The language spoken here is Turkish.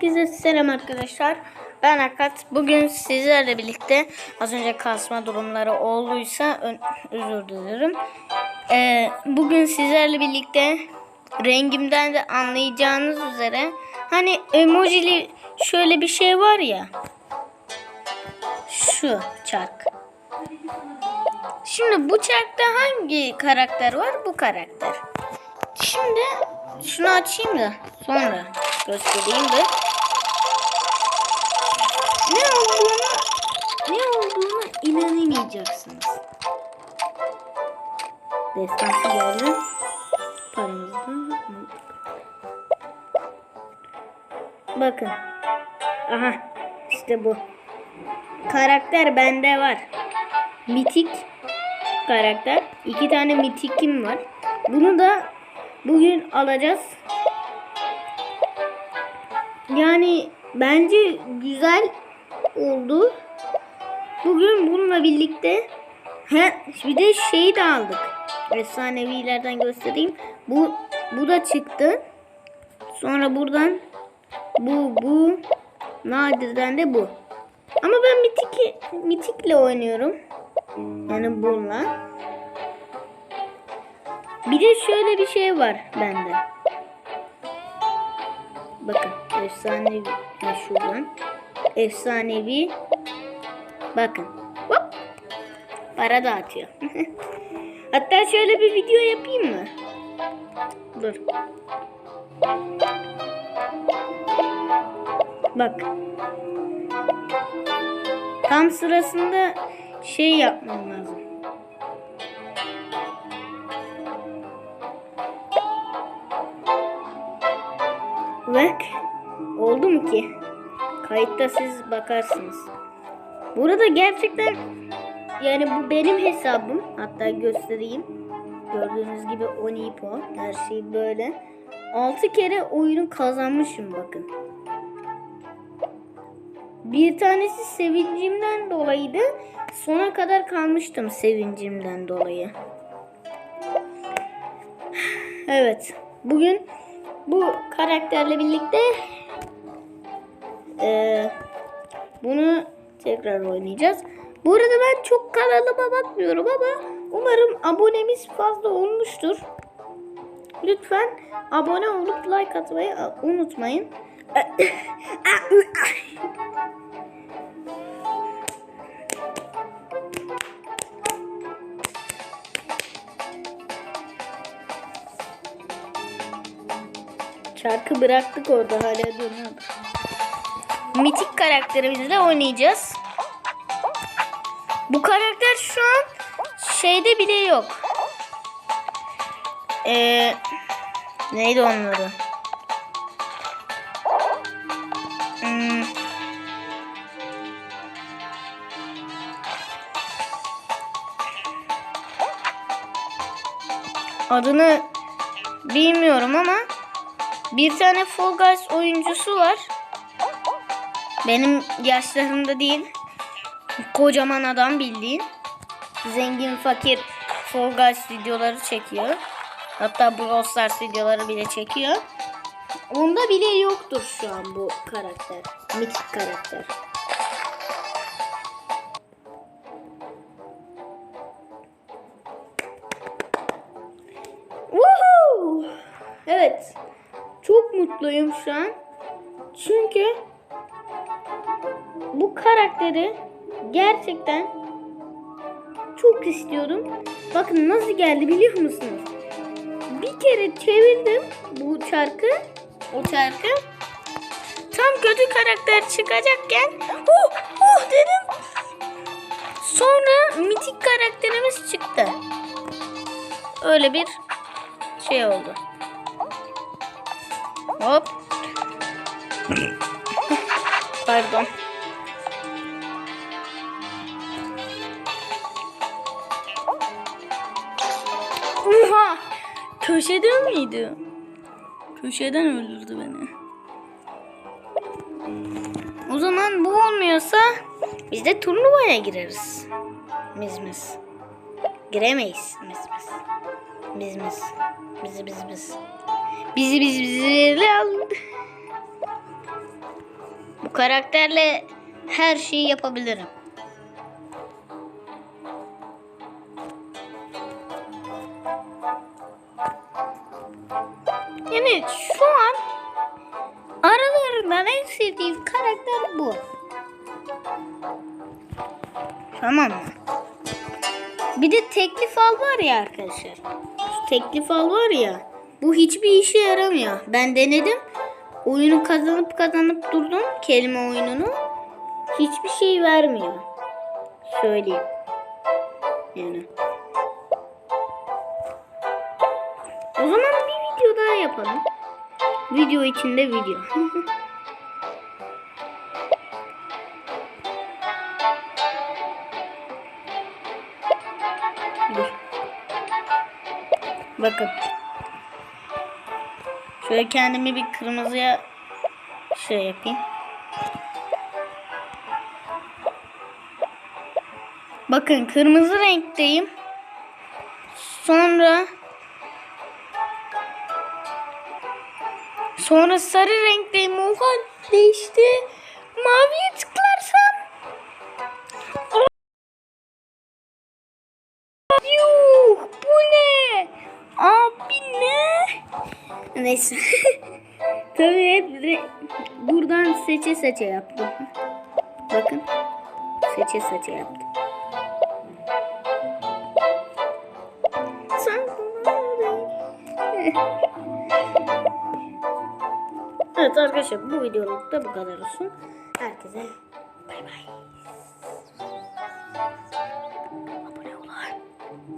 Herkese selam arkadaşlar. Ben Akat. Bugün sizlerle birlikte az önce kasma durumları olduysa özür dilerim. Ee, bugün sizlerle birlikte rengimden de anlayacağınız üzere hani emojili şöyle bir şey var ya. Şu çark. Şimdi bu çarkta hangi karakter var? Bu karakter. Şimdi şunu açayım da sonra göstereyim de. Ne olduğunu ne olduğunu inanamayacaksınız. Destansı geldi. Paramızdan. Bakın. Aha işte bu. Karakter bende var. Mitik karakter. İki tane mitikim var. Bunu da bugün alacağız. Yani bence güzel oldu. Bugün bununla birlikte he, bir de şeyi de aldık. Efsanevilerden göstereyim. Bu bu da çıktı. Sonra buradan bu bu nadirden de bu. Ama ben mitik mitikle oynuyorum. Yani bununla. Bir de şöyle bir şey var bende. Bakın efsanevi şuradan. Efsanevi. Bakın. Hop. Para dağıtıyor. Hatta şöyle bir video yapayım mı? Dur. Bak. Tam sırasında şey yapmam lazım. Bak. Oldu mu ki? Kayıtta siz bakarsınız. Burada gerçekten yani bu benim hesabım. Hatta göstereyim. Gördüğünüz gibi Onipo. Her şey böyle. 6 kere oyunu kazanmışım bakın. Bir tanesi sevincimden dolayıydı. Sona kadar kalmıştım sevincimden dolayı. Evet. Bugün bu karakterle birlikte eee, bunu tekrar oynayacağız. Bu arada ben çok kanalıma bakmıyorum ama umarım abonemiz fazla olmuştur. Lütfen abone olup like atmayı unutmayın. Çarkı bıraktık orada hala dönüyordu. Mitik karakterimizle oynayacağız. Bu karakter şu an şeyde bile yok. Ee, neydi onun adı? Hmm. Adını bilmiyorum ama bir tane Fall Guys oyuncusu var. Benim yaşlarımda değil. Kocaman adam bildiğin. Zengin fakir Fall Guys videoları çekiyor. Hatta Brawl Stars videoları bile çekiyor. Onda bile yoktur şu an bu karakter. Mitik karakter. Woohoo! Evet. Mutluyum şu an. Çünkü bu karakteri gerçekten çok istiyordum. Bakın nasıl geldi biliyor musunuz? Bir kere çevirdim bu çarkı, o çarkı. Tam kötü karakter çıkacakken oh oh dedim. Sonra mitik karakterimiz çıktı. Öyle bir şey oldu. Hop. Pardon. Oha! Köşeden miydi? Köşeden öldürdü beni. O zaman bu olmuyorsa biz de turnuvaya gireriz. Biz. Giremeyiz. Biz biz. Biz biz. Biz biz biz. Bizi biz bizi al. Bu karakterle her şeyi yapabilirim. Yani şu an aralarından en sevdiğim karakter bu. Tamam mı? Bir de teklif al var ya arkadaşlar. Teklif al var ya. Bu hiçbir işe yaramıyor. Ben denedim. Oyunu kazanıp kazanıp durdum. Kelime oyununu. Hiçbir şey vermiyor. Söyleyeyim. Yani. O zaman bir video daha yapalım. Video içinde video. Dur. Bakın. Şöyle kendimi bir kırmızıya şey yapayım. Bakın kırmızı renkteyim. Sonra Sonra sarı renkteyim. Oha değişti. Maviye tıklarsam Neyse. Tabii hep buradan seçe seçe yaptım. Bakın. Seçe seçe yaptım. Evet arkadaşlar bu videoluk da bu kadar olsun. Herkese bay bay.